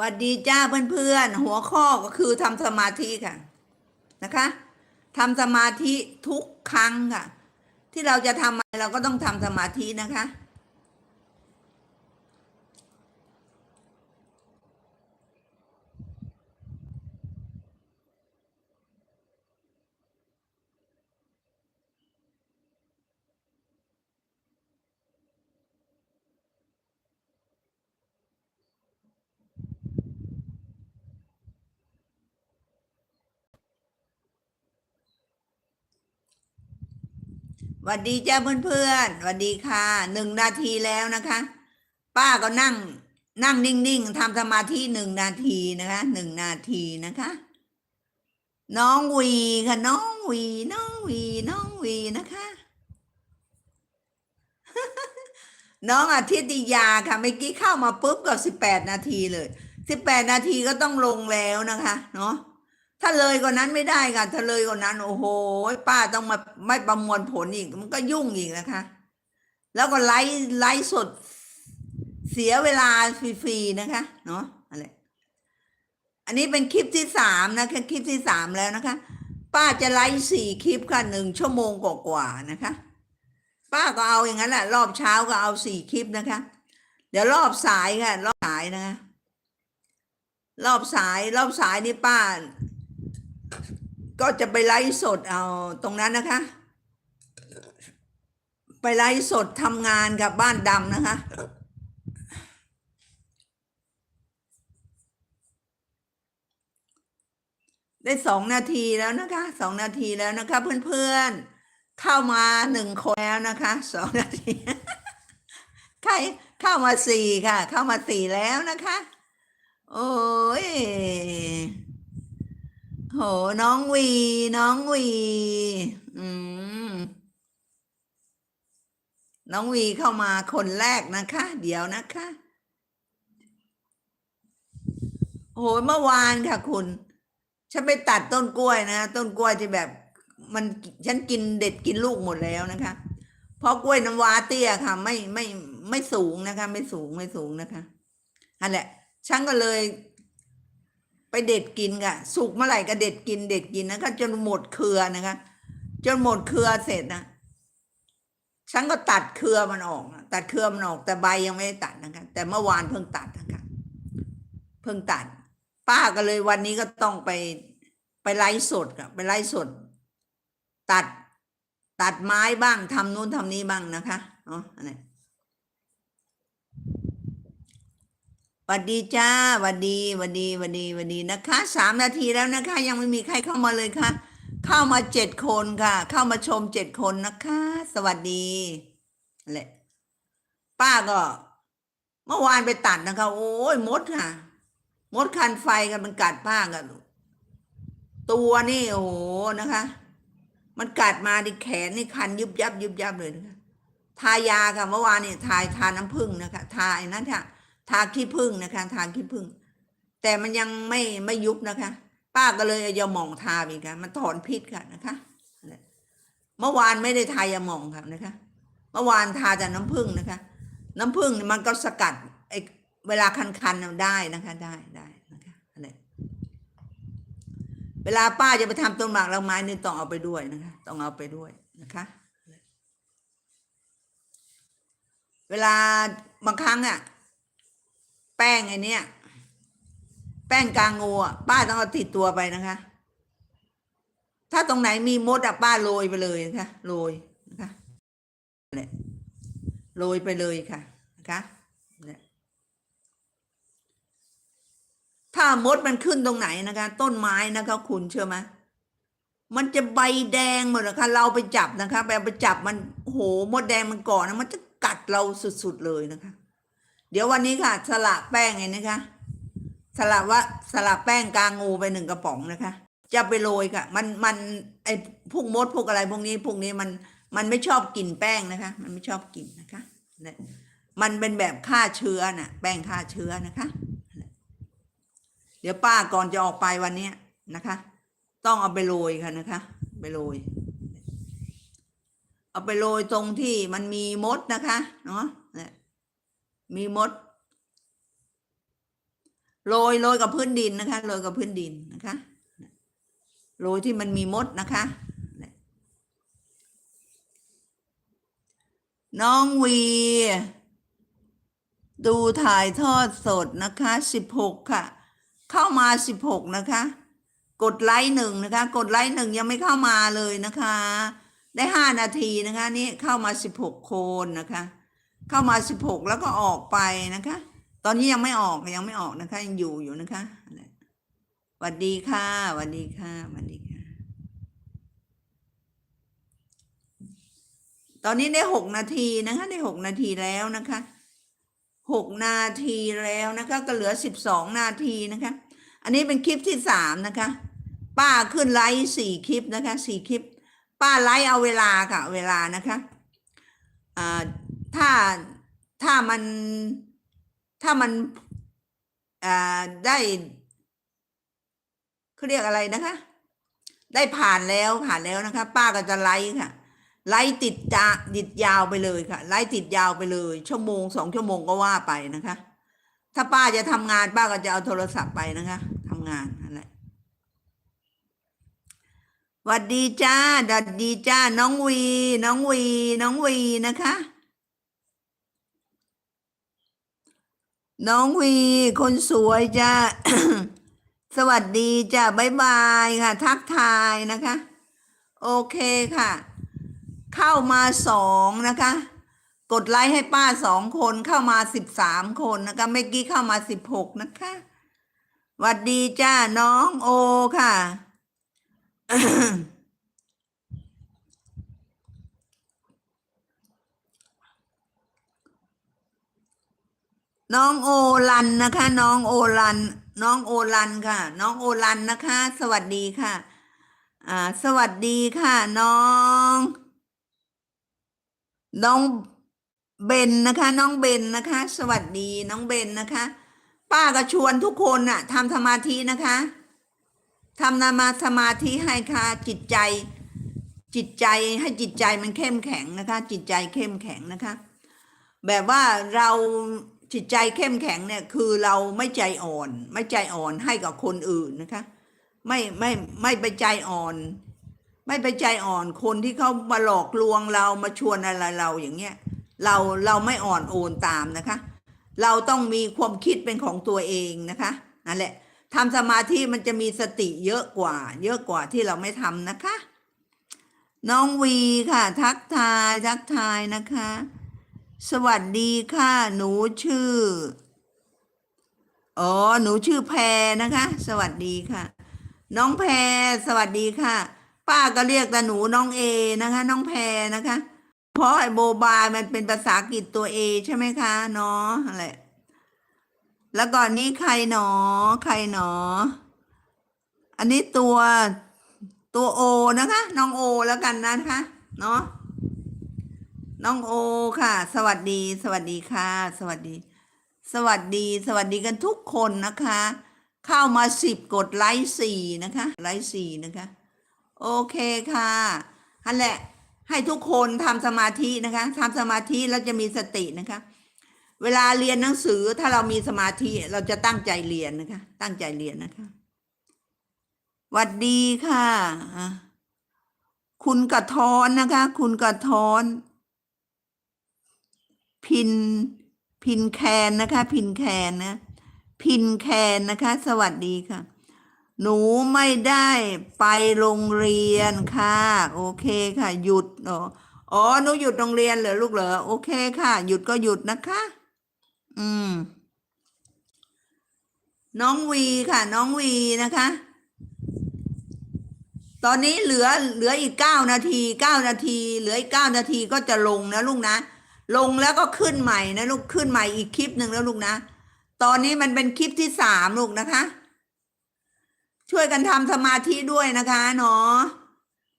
วัสดีจ้าเพื่อนๆหัวข้อก็คือทำสมาธิค่ะนะคะทำสมาธิทุกครั้งค่ะ ที่เราจะทำอะไรเราก็ต้องทำสมาธินะคะ หวัสดีจ้าเพื่อนๆหวัสดีค่ะหนึ่งนาทีแล้วนะคะ ป้าก็นั่ง นั่งนิ่งๆทำสมาธิหนึ่งนาทีนะคะหนึ่งนาทีนะคะ น้องวีค่ะน้องวี น้องวี น้องวีนะคะ น้องอาทิตยาค่ะเมื่อกี้เข้ามาปุ๊บก็สิบแปดนาทีเลยสิบแปดนาทีก็ต้องลงแล้วนะคะ เนาะ ถ้าเลยกว่านั้นไม่ได้ค่ะ ถ้าเลยกว่านั้น โอ้โห ป้าต้องมาไม่ประมวลผลอีก มันก็ยุ่งอีกนะคะ แล้วก็ไลฟ์ไลฟ์สดเสียเวลาฟรีๆนะคะ เนาะอะไรอันนี้เป็นคลิปที่สามนะคะคลิปที่สามแล้วนะคะ ป้าจะไลฟ์สี่คลิปค่ะหนึ่งชั่วโมงกว่าๆนะคะ ป้าก็เอาอย่างนั้นแหละรอบเช้าก็เอาสี่คลิปนะคะ เดี๋ยวรอบสายค่ะ รอบสายนะคะ รอบสายรอบสายนี่ป้า ก็จะไปไลฟ์สดเอาตรงนั้นนะคะ ไปไลฟ์สดทำงานกับบ้านดำนะคะ ได้สองนาทีแล้วนะคะสองนาทีแล้วนะคะ เพื่อนๆ เข้ามาหนึ่งคนแล้วนะคะสองนาทีใครเข้ามาสี่ค่ะ เข้ามาสี่แล้วนะคะ โอ้ย โห น้องวี น้องวี อืม น้องวีเข้ามาคนแรกนะคะ เดี๋ยวนะคะ โห เมื่อวานค่ะคุณ ฉันไปตัดต้นกล้วยนะ ต้นกล้วยที่แบบมันฉันกินเด็ดกินลูกหมดแล้วนะคะ เพราะกล้วยน้ำว้าเตี้ยค่ะ ไม่ไม่ไม่สูงนะคะ ไม่สูงไม่สูงนะคะนั่นแหละฉันก็เลย ไปเด็ดกินค่ะ สุกเมื่อไหร่ก็เด็ดกิน เด็ดกินนะคะจนหมดเครือนะคะ จนหมดเครือเสร็จนะฉันก็ตัดเครือมันออก ตัดเครือมันออก แต่ใบยังไม่ได้ตัดนะคะ แต่เมื่อวานเพิ่งตัดนะคะ เพิ่งตัด ป้าก็เลยวันนี้ก็ต้องไปไปไล่สดค่ะไปไล่สด ตัดตัดไม้บ้างทำนู้นทำนี้บ้างนะคะเนาะอะไรห วัดดีจ้าวัดดีวัดดีวัดดีวัดดีนะคะสามนาทีแล้วนะคะ ยังไม่มีใครเข้ามาเลยค่ะ เข้ามาเจ็ดคนค่ะ เข้ามาชมเจ็ดคนนะคะ สวัสดีแหละป้าก็ เมื่อวานไปตัดนะคะ โอ้ยมดค่ะ มดคันไฟกันมันกัดป้ากันตัวนี่โอ้โหนะคะ มันกัดมาดิแขนนี่คันยุบยับยุบยับเลยนะคะทายาค่ะเมื่อวานนี่ทายทาน้ำผึ้งนะคะ ทาไอ้นั้นค่ะ ทาขี้ผึ้งนะคะ ทาขี้ผึ้งแต่มันยังไม่ไม่ยุบนะคะ ป้าก็เลยยาหม่องทาอีกค่ะมันถอนพิษค่ะนะคะเมื่อวานไม่ได้ทายาหม่องค่ะนะคะ เมื่อวานทาแต่น้ำผึ้งนะคะ น้ำผึ้งมันก็สกัดไอ้เวลาคันๆได้นะคะ ได้ได้นะคะอะไรเวลาป้าจะไปทำต้นหมากรากไม้นี่ต้องเอาไปด้วยนะคะ ต้องเอาไปด้วยนะคะ เวลาบางครั้งอะ แป้งไอ้เนี่ยแป้งกางงูอะป้าต้องเอาติดตัวไปนะคะ ถ้าตรงไหนมีมดอะป้าโรยไปเลยนะคะโรยนะคะเนี่ยโรยไปเลยค่ะนะคะเนี่ยถ้ามดมันขึ้นตรงไหนนะคะ ต้นไม้นะคะคุณเชื่อไหมมันจะใบแดงหมดนะคะเราไปจับนะคะไปไปจับมันโหมดแดงมันก่อนนะมันจะกัดเราสุดๆเลยนะคะ ดี๋ยววันนี้ค่ะ สละแป้งไงนะคะ สละว่าสละแป้งกางูไปหนึ่งกระป๋องนะคะ จะไปโรยค่ะ มันมันไอพวกมดพวกอะไรพวกนี้พวกนี้มันมันไม่ชอบกลิ่นแป้งนะคะ มันไม่ชอบกลิ่นนะคะเนี่ยมันเป็นแบบฆ่าเชื้อน่ะ แป้งฆ่าเชื้อนะคะ เดี๋ยวป้าก่อนจะออกไปวันเนี้ยนะคะ ต้องเอาไปโรยค่ะนะคะ ไปโรย เอาไปโรยตรงที่มันมีมดนะคะ เนาะ มีมด โรยโรยกับพื้นดินนะคะโรยกับพื้นดินนะคะโรยที่มันมีมดนะคะ น้องวี ดูถ่ายทอดสดนะคะสิบหกค่ะ เข้ามาสิบหกนะคะ กดไลค์หนึ่งนะคะ กดไลค์หนึ่งยังไม่เข้ามาเลยนะคะ ได้ห้านาทีนะคะ นี่เข้ามาสิบหกคนนะคะ เข้ามาสิบหกแล้วก็ออกไปนะคะ ตอนนี้ยังไม่ออกยังไม่ออกนะคะ ยังอยู่อยู่นะคะสวัสดีค่ะสวัสดีค่ะสวัสดีค่ะ ตอนนี้ได้หกนาทีนะคะ ได้หกนาทีแล้วนะคะหกนาทีแล้วนะคะ ก็เหลือสิบสองนาทีนะคะ อันนี้เป็นคลิปที่สามนะคะ ป้าขึ้นไลฟ์สี่คลิปนะคะสี่คลิป ป้าไลฟ์เอาเวลาค่ะ เวลานะคะอ่าาถ้ามันถ้ามันได้เขาเรียกอะไรนะคะ ได้ผ่านแล้วผ่านแล้วนะคะ ป้าก็จะไลฟ์ค่ะ ไลฟ์ติดจะติดยาวไปเลยค่ะ ไลฟ์ติดยาวไปเลย ชั่วโมงสองชั่วโมงก็ว่าไปนะคะ ถ้าป้าจะทำงานป้าก็จะเอาโทรศัพท์ไปนะคะทำงานนั่นแหละหวัดดีจ้าดัดดีจ้า น้องวี น้องวี น้องวีนะคะ น้องวีคนสวยจ้าสวัสดีจ้าบ๊ายบายค่ะ ทักทายนะคะ โอเคค่ะ เข้ามาสองนะคะ กดไลค์ให้ป้าสองคนเข้ามาสิบสามคนนะคะเมื่อกี้เข้ามาสิบหกนะคะหวัดดีจ้าน้องโอค่ะ น้องโอลันนะคะ น้องโอลัน น้องโอลันค่ะ น้องโอลันนะคะ สวัสดีค่ะ อ่า สวัสดีค่ะ น้อง น้องเบนนะคะ น้องเบนนะคะ สวัสดีน้องเบนนะคะ ป้าก็ชวนทุกคนน่ะทำสมาธินะคะทำนามาสมาธิให้ค่ะจิตใจ จิตใจให้จิตใจมันเข้มแข็งนะคะ จิตใจเข้มแข็งนะคะ แบบว่าเรา จิตใจเข้มแข็งเนี่ยคือเราไม่ใจอ่อน ไม่ใจอ่อนให้กับคนอื่นนะคะ ไม่ไม่ไม่ไปใจอ่อน ไม่ไปใจอ่อนคนที่เขามาหลอกลวงเรามาชวนอะไรเราอย่างเงี้ยเราเราไม่อ่อนโอนตามนะคะ เราต้องมีความคิดเป็นของตัวเองนะคะนั่นแหละทำสมาธิมันจะมีสติเยอะกว่า เยอะกว่าที่เราไม่ทำนะคะ น้องวีค่ะ ทักทายทักทายนะคะ สวัสดีค่ะ หนูชื่อ อ๋อ หนูชื่อแพรนะคะ สวัสดีค่ะ น้องแพรสวัสดีค่ะ ป้าก็เรียกแต่หนูน้องเอนะคะ น้องแพรนะคะ เพราะไอ้โบบายมันเป็นภาษาอังกฤษตัวเอใช่ไหมคะเนาะอะไรแล้วก่อนนี้ใครหนอ ใครหนอ อันนี้ตัวตัวโอนะคะ น้องโอแล้วกันนะคะ เนาะ น้องโอค่ะ สวัสดี สวัสดีค่ะ สวัสดี สวัสดี สวัสดีกันทุกคนนะคะ เข้ามาสิบกดไลค์สี่นะคะ ไลค์สี่นะคะ โอเคค่ะนั่นแหละให้ทุกคนทำสมาธินะคะทำสมาธิแล้วจะมีสตินะคะ เวลาเรียนหนังสือถ้าเรามีสมาธิเราจะตั้งใจเรียนนะคะ ตั้งใจเรียนนะคะวัดดีค่ะอะคุณกระท้อนนะคะ คุณกระท้อน พิน พินแคนนะคะ พินแคนนะ พินแคนนะคะ สวัสดีค่ะ หนูไม่ได้ไปโรงเรียนค่ะ โอเคค่ะ หยุดอ๋ออ๋หนูหยุดโรงเรียนเหรอลูกเหรอโอเคค่ะ หยุดก็หยุดนะคะ อืม น้องวีค่ะ น้องวีนะคะตอนนี้เหลือเหลืออีกเก้านาทีเก้านาที เหลืออีกเก้านาทีก็จะลงนะลูกนะ ลงแล้วก็ขึ้นใหม่นะลูกขึ้นใหม่อีกคลิปหนึ่งแล้วลูกนะ ตอนนี้มันเป็นคลิปที่สามลูกนะคะ ช่วยกันทำสมาธิด้วยนะคะเนาะ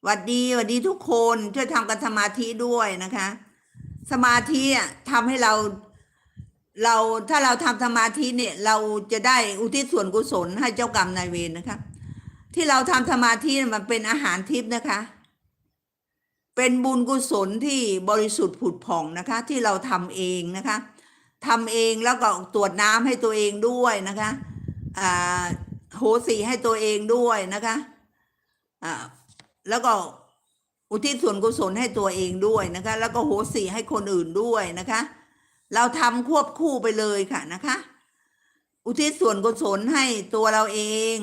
หวัดดีหวัดดีทุกคนช่วยทำกันสมาธิด้วยนะคะ สมาธิอะทำให้เรา เราถ้าเราทำสมาธิเนี่ย เราจะได้อุทิศส่วนกุศลให้เจ้ากรรมนายเวรนะคะ ที่เราทำสมาธิมันเป็นอาหารทิพย์นะคะ เป็นบุญกุศลที่บริสุทธิ์ผุดผ่องนะคะ ที่เราทำเองนะคะทำเองแล้วก็ตรวจน้ำให้ตัวเองด้วยนะคะโหสีให้ตัวเองด้วยนะคะแล้วก็อุทิศส่วนกุศลให้ตัวเองด้วยนะคะ แล้วก็โหสีให้คนอื่นด้วยนะคะ เราทำควบคู่ไปเลยค่ะนะคะ อุทิศส่วนกุศลให้ตัวเราเอง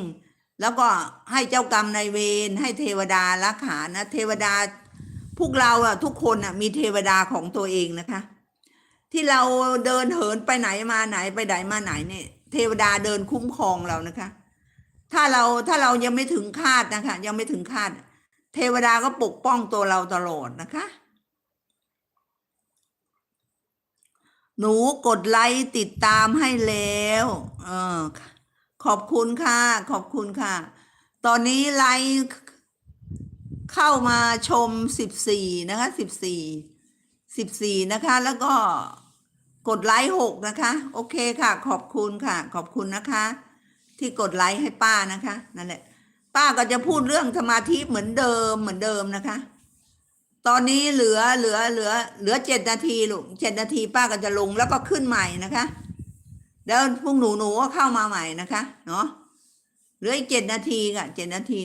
แล้วก็ให้เจ้ากรรมนายเวรให้เทวดารักขานะเทวดา พวกเราอะทุกคนอะมีเทวดาของตัวเองนะคะ ที่เราเดินเหินไปไหนมาไหนไปไหนมาไหนเนี่ย เทวดาเดินคุ้มครองเรานะคะ ถ้าเราถ้าเรายังไม่ถึงคาดนะคะ ยังไม่ถึงคาด เทวดาก็ปกป้องตัวเราตลอดนะคะ หนูกดไลค์ติดตามให้แล้วเออขอบคุณค่ะ ขอบคุณค่ะ ตอนนี้ไลค์ เข้ามาชมสิบสี่นะคะสิบสี่สิบสี่นะคะ แล้วก็กดไลค์หกนะคะ โอเคค่ะ ขอบคุณค่ะ ขอบคุณนะคะ ที่กดไลค์ให้ป้านะคะนั่นแหละ ป้าก็จะพูดเรื่องสมาธิเหมือนเดิมเหมือนเดิมนะคะ ตอนนี้เหลือเหลือเหลือ เหลือเจ็ดนาทีลูกเจ็ดนาทีป้าก็จะลงแล้วก็ขึ้นใหม่นะคะเดี๋ยวพวกหนูหนูก็เข้ามาใหม่นะคะ เนาะเหลืออีกเจ็ดนาทีค่ะเจ็ดนาที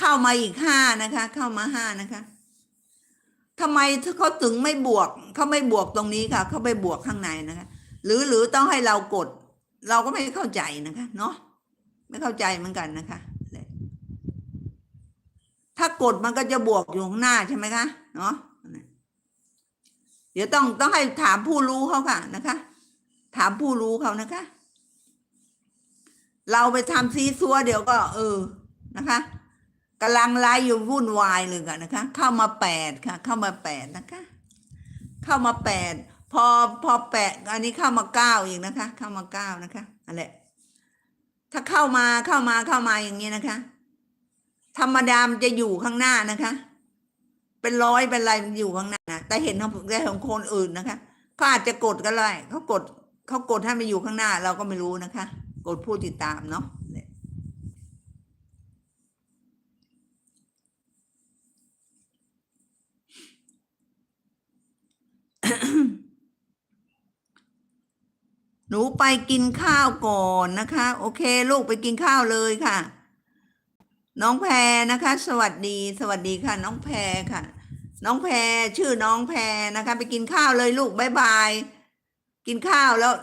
เข้ามาอีกห้านะคะ เข้ามาห้านะคะทำไมเขาถึงไม่บวกเขาไม่บวกตรงนี้ค่ะเขาไปบวกข้างในนะคะ หรือหรือต้องให้เรากด เราก็ไม่เข้าใจนะคะ เนาะไม่เข้าใจเหมือนกันนะคะถ้ากดมันก็จะบวกอยู่ข้างหน้าใช่ไหมคะเนาะเดี๋ยวต้องต้องให้ถามผู้รู้เขาค่ะนะคะ ถามผู้รู้เขานะคะ เราไปทำซีซัวเดี๋ยวก็ เออนะคะ กำลังไล่อยู่วุ่นวายเลยค่ะนะคะ เข้ามาแปดค่ะ เข้ามาแปดนะคะ เข้ามาแปดพอพอแปดอันนี้เข้ามาเก้าอีกนะคะ เข้ามาเก้านะคะนั่นแหละถ้าเข้ามาเข้ามาเข้ามาอย่างนี้นะคะ ธรรมดามันจะอยู่ข้างหน้านะคะ เป็นร้อยเป็นอะไรมันอยู่ข้างหน้านะแต่เห็นของแต่ของคนอื่นนะคะเขาอาจจะกดก็ได้เขากดเขากดให้มันอยู่ข้างหน้า เราก็ไม่รู้นะคะ กดผู้ติดตามเนาะ หนูไปกินข้าวก่อนนะคะ โอเค ลูกไปกินข้าวเลยค่ะ น้องแพรนะคะ สวัสดี สวัสดีค่ะ น้องแพรค่ะ น้องแพรชื่อน้องแพรนะคะ ไปกินข้าวเลยลูกบายบาย กินข้าวแล้ว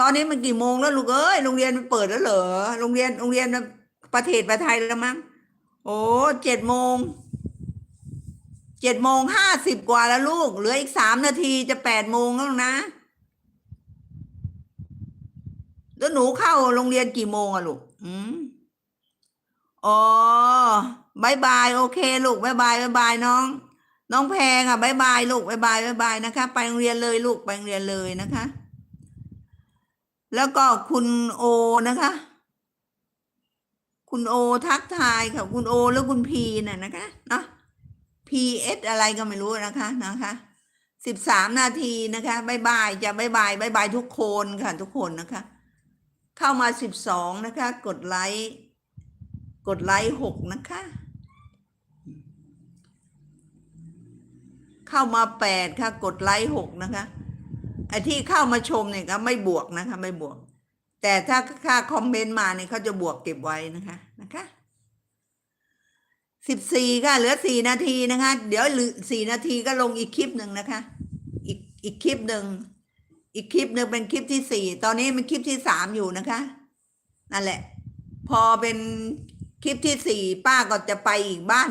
ตอนนี้มันกี่โมงแล้วลูกเอ้ยโรงเรียนมันเปิดแล้วเหรอโรงเรียนโรงเรียนประเทศประไทยแล้วมั้งโอ้เจ็ดโมงเจ็ดโมงห้าสิบกว่าแล้วลูกเหลืออีกสามนาทีจะแปดโมงแล้วนะ แล้วหนูเข้าโรงเรียนกี่โมงอะลูก อืมอ๋อบายบายโอเค ลูกบายบายบายบายน้อง น้องแพงอะบายบายลูกบายบายบายบายนะคะ ไปโรงเรียนเลยลูกไปโรงเรียนเลยนะคะ แล้วก็คุณโอนะคะ คุณโอทักทายค่ะ คุณโอแล้วคุณพีน่ะนะคะเนาะพีเอสอะไรก็ไม่รู้นะคะนะคะสิบสามนาทีนะคะบายบายจะบายบายบายบายทุกคนค่ะ ทุกคนนะคะ เข้ามาสิบสองนะคะ กดไลค์ กดไลค์หกนะคะ เข้ามาแปดค่ะ กดไลค์หกนะคะไอที่เข้ามาชมเนี่ยก็ไม่บวกนะคะ ไม่บวก แต่ถ้าค่าคอมเมนต์มาเนี่ยเขาจะบวกเก็บไว้นะคะนะคะสิบสี่ค่ะเหลือสี่นาทีนะคะ เดี๋ยวสี่นาทีก็ลงอีกคลิปหนึ่งนะคะ อีกอีกคลิปหนึ่ง อีกคลิปหนึ่งเป็นคลิปที่สี่ตอนนี้เป็นคลิปที่สามอยู่นะคะ นั่นแหละ พอเป็นคลิปที่สี่ป้าก็จะไปอีกบ้าน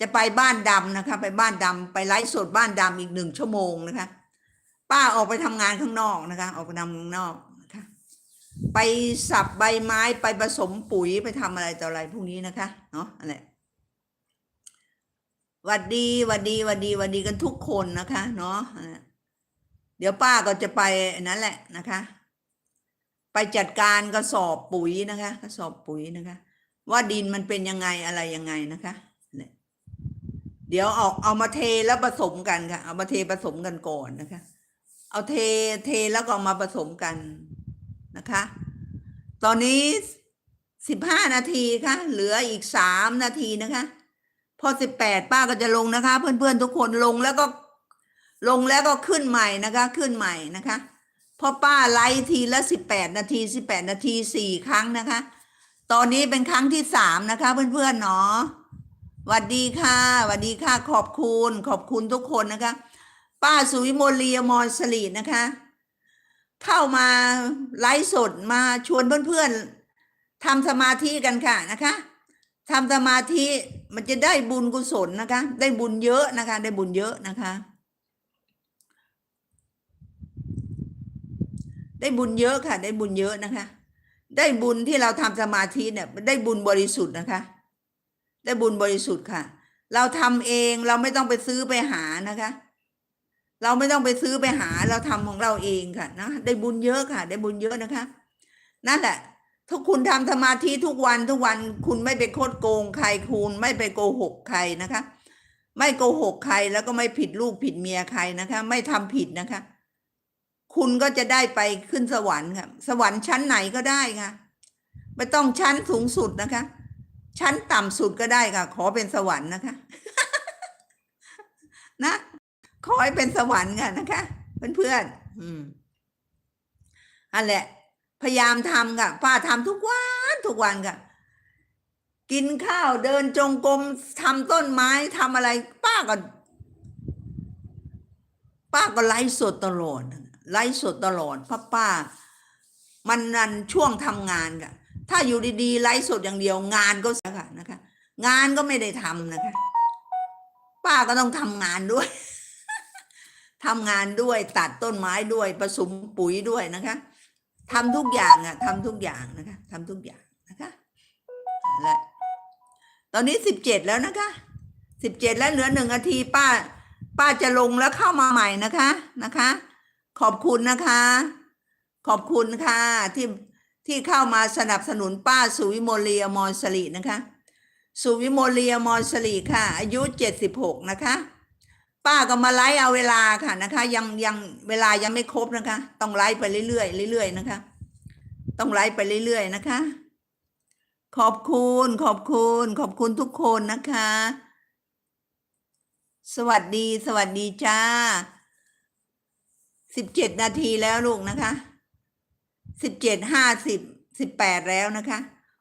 จะไปบ้านดำนะคะ ไปบ้านดำไปไลฟ์สดบ้านดำอีกหนึ่งชั่วโมงนะคะ ป้าออกไปทำงานข้างนอกนะคะ ออกไปทำข้างนอกนะคะ ไปสับใบไม้ไปผสมปุ๋ยไปทำอะไรต่ออะไรพวกนี้นะคะเนาะอะไรหวัดดีหวัดดีหวัดดีหวัดดีกันทุกคนนะคะ เนาะ เดี๋ยวป้าก็จะไปนั่นแหละนะคะ ไปจัดการกระสอบปุ๋ยนะคะกระสอบปุ๋ยนะคะ ว่าดินมันเป็นยังไงอะไรยังไงนะคะเดี๋ยวเอาเอามาเทแล้วผสมกันค่ะ เอามาเทผสมกันก่อนนะคะ เอาเทเทแล้วก็มาผสมกันนะคะ ตอนนี้สิบห้านาทีค่ะ เหลืออีกสามนาทีนะคะ พอสิบแปดป้าก็จะลงนะคะ เพื่อนๆทุกคนลงแล้วก็ ลงแล้วก็ขึ้นใหม่นะคะ ขึ้นใหม่นะคะพราะป้าไลฟ์ทีละสิบแปดนาทีสิบแปดนาทีสี่ครั้งนะคะ ตอนนี้เป็นครั้งที่สามนะคะ เพื่อนๆเนาะสวัสดีค่ะสวัสดีค่ะ ขอบคุณขอบคุณทุกคนนะคะ ป้าสุวิมลลีอมอรสลีนะคะ เข้ามาไลฟ์สดมาชวนเพื่อนๆทำสมาธิกันค่ะนะคะทำสมาธิมันจะได้บุญกุศลนะคะ ได้บุญเยอะนะคะ ได้บุญเยอะนะคะ ได้บุญเยอะค่ะ ได้บุญเยอะนะคะ ได้บุญที่เราทำสมาธิเนี่ยได้บุญบริสุทธิ์นะคะ ได้บุญบริสุทธิ์ค่ะ เราทำเองเราไม่ต้องไปซื้อไปหานะคะ เราไม่ต้องไปซื้อไปหาเราทำของเราเองค่ะนะได้บุญเยอะค่ะ ได้บุญเยอะนะคะนั่นแหละถ้าคุณทำสมาธิทุกวันทุกวันคุณไม่ไปโคดโกงใครคุณไม่ไปโกหกใครนะคะ ไม่โกหกใครแล้วก็ไม่ผิดลูกผิดเมียใครนะคะ ไม่ทำผิดนะคะ คุณก็จะได้ไปขึ้นสวรรค์ค่ะ สวรรค์ชั้นไหนก็ได้ค่ะ ไม่ต้องชั้นสูงสุดนะคะ ชั้นต่ำสุดก็ได้ค่ะ ขอเป็นสวรรค์นะคะ นะ ขอให้เป็นสวรรค์ค่ะนะคะ เพื่อนๆอืมอันแหละ พยายามทำค่ะ ป้าทำทุกวันทุกวันค่ะ กินข้าวเดินจงกรมทำต้นไม้ทำอะไร ป้าก็ ป้าก็ไลฟ์สดตลอด ไลฟ์สดตลอดพราะป้า มันนันช่วงทำงานค่ะถ้าอยู่ดีๆไลฟ์สดอย่างเดียวงานก็เสียค่ะนะคะ งานก็ไม่ได้ทำนะคะ ป้าก็ต้องทำงานด้วยทำงานด้วยตัดต้นไม้ด้วยผสมปุ๋ยด้วยนะคะทำทุกอย่างอะทำทุกอย่างนะคะทำทุกอย่างนะคะและตอนนี้สิบเจ็ดแล้วนะคะสิบเจ็ดแล้วเหลือหนึ่งนาทีป้า ป้าจะลงแล้วเข้ามาใหม่นะคะนะคะ ขอบคุณนะคะ ขอบคุณค่ะที่ที่เข้ามาสนับสนุนป้าสุวิมลเลียมอนสลีนะคะ สุวิมลเลียมอนสลีค่ะ อายุเจ็ดสิบหกนะคะ ป้าก็มาไลฟ์เอาเวลาค่ะนะคะ ยังยังเวลายังไม่ครบนะคะ ต้องไลฟ์ไปเรื่อยๆเรื่อยๆนะคะ ต้องไลฟ์ไปเรื่อยๆนะคะ ขอบคุณขอบคุณขอบคุณทุกคนนะคะ สวัสดีสวัสดีจ้า สิบเจ็ดนาทีแล้วลูกนะคะสิบเจ็ดห้าสิบสิบแปดแล้วนะคะ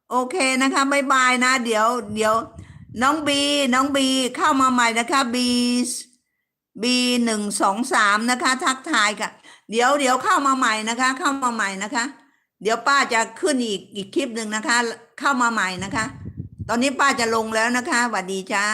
โอเคนะคะบายบายนะ เดี๋ยว เดี๋ยว น้องบี น้องบีเข้ามาใหม่นะคะบีบีหนึ่งสองสามนะคะ ทักทายค่ะเดี๋ยวเดี๋ยวเข้ามาใหม่นะคะ เข้ามาใหม่นะคะ เดี๋ยวป้าจะขึ้นอีกอีกคลิปหนึ่งนะคะ เข้ามาใหม่นะคะ ตอนนี้ป้าจะลงแล้วนะคะสวัสดีจ้า